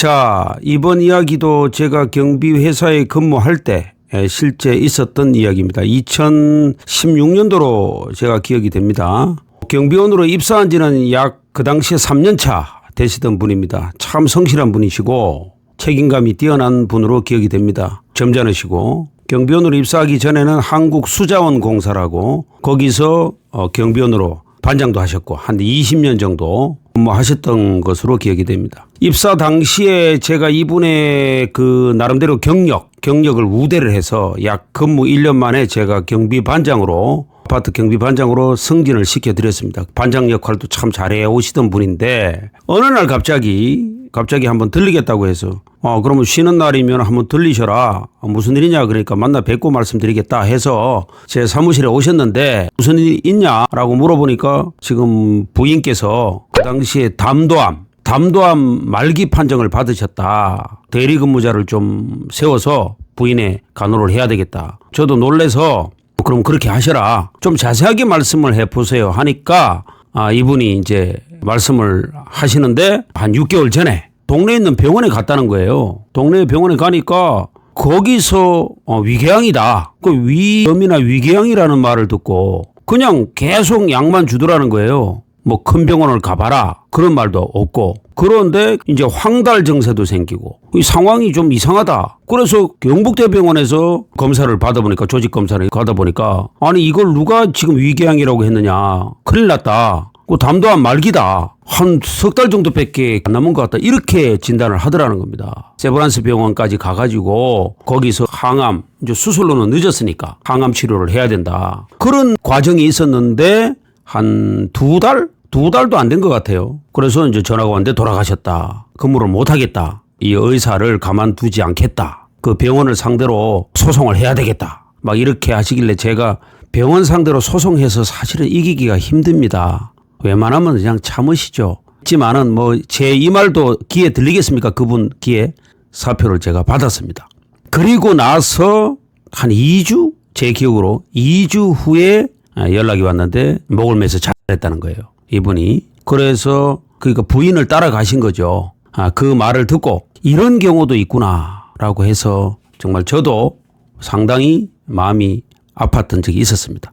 자, 이번 이야기도 제가 경비 회사에 근무할 때 에, 실제 있었던 이야기입니다. 2016년도로 제가 기억이 됩니다. 경비원으로 입사한 지는 약 그 당시에 3년 차 되시던 분입니다. 참 성실한 분이시고 책임감이 뛰어난 분으로 기억이 됩니다. 점잖으시고 경비원으로 입사하기 전에는 한국 수자원 공사라고 거기서 어, 경비원으로 반장도 하셨고 한 20년 정도 근무하셨던 것으로 기억이 됩니다. 입사 당시에 제가 이분의 그 나름대로 경력, 경력을 우대를 해서 약 근무 1년 만에 제가 경비 반장으로 아파트 경비 반장으로 승진을 시켜드렸습니다. 반장 역할도 참 잘해 오시던 분인데 어느 날 갑자기 갑자기 한번 들리겠다고 해서 어 그러면 쉬는 날이면 한번 들리셔라 어, 무슨 일이냐 그러니까 만나 뵙고 말씀드리겠다 해서 제 사무실에 오셨는데 무슨 일 있냐라고 물어보니까 지금 부인께서 그 당시에 담도암 담도암 말기 판정을 받으셨다 대리 근무자를 좀 세워서 부인의 간호를 해야 되겠다 저도 놀래서 그럼 그렇게 하셔라. 좀 자세하게 말씀을 해 보세요. 하니까 아, 이분이 이제 말씀을 하시는데 한 6개월 전에 동네에 있는 병원에 갔다는 거예요. 동네 병원에 가니까 거기서 어, 위궤양이다. 그 위염이나 위궤양이라는 말을 듣고 그냥 계속 약만 주더라는 거예요. 뭐 큰 병원을 가봐라 그런 말도 없고 그런데 이제 황달 증세도 생기고 이 상황이 좀 이상하다 그래서 경북대병원에서 검사를 받아보니까 조직 검사를 가다 보니까 아니 이걸 누가 지금 위궤양이라고 했느냐 큰일 났다 그 담도암 말기다 한 석 달 정도밖에 안 남은 것 같다 이렇게 진단을 하더라는 겁니다 세브란스 병원까지 가가지고 거기서 항암 이제 수술로는 늦었으니까 항암 치료를 해야 된다 그런 과정이 있었는데 한 두 달? 두 달도 안 된 것 같아요. 그래서 이제 전화가 왔는데 돌아가셨다. 근무를 못 하겠다. 이 의사를 가만두지 않겠다. 그 병원을 상대로 소송을 해야 되겠다. 막 이렇게 하시길래 제가 병원 상대로 소송해서 사실은 이기기가 힘듭니다. 웬만하면 그냥 참으시죠. 하지만은 뭐 제 이 말도 귀에 들리겠습니까? 그분 귀에 사표를 제가 받았습니다. 그리고 나서 한 2주? 제 기억으로 2주 후에 아, 연락이 왔는데 목을 매서 잘했다는 거예요. 이분이. 그래서 그러니까 부인을 따라가신 거죠. 아, 그 말을 듣고 이런 경우도 있구나라고 해서 정말 저도 상당히 마음이 아팠던 적이 있었습니다.